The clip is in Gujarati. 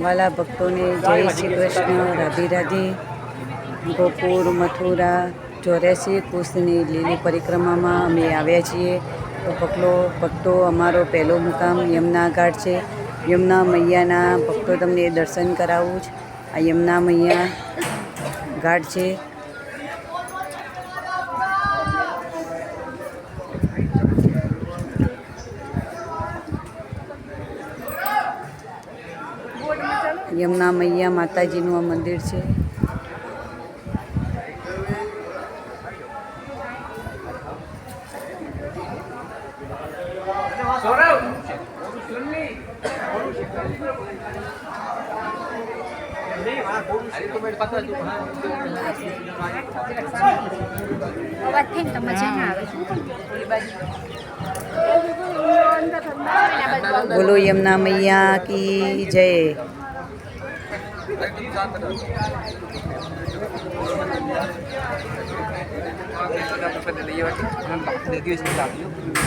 વાલા ભક્તોને જય શ્રી કૃષ્ણ, રાધે રાધે. ગોકુળ, મથુરા, ચોર્યાસી કુશની લીલી પરિક્રમામાં અમે આવ્યા છીએ. તો ભક્તો ભક્તો, અમારો પહેલો મુકામ યમુના ઘાટ છે. યમુના મૈયાના ભક્તો તમને દર્શન કરાવું જ. આ યમુના મૈયા ઘાટ છે. યમુના મૈયા માતાજીનું આ મંદિર છે. અવાજ થઈ ને મજા ના આવે બોલો યમુના મૈયા કી જય. દિવસ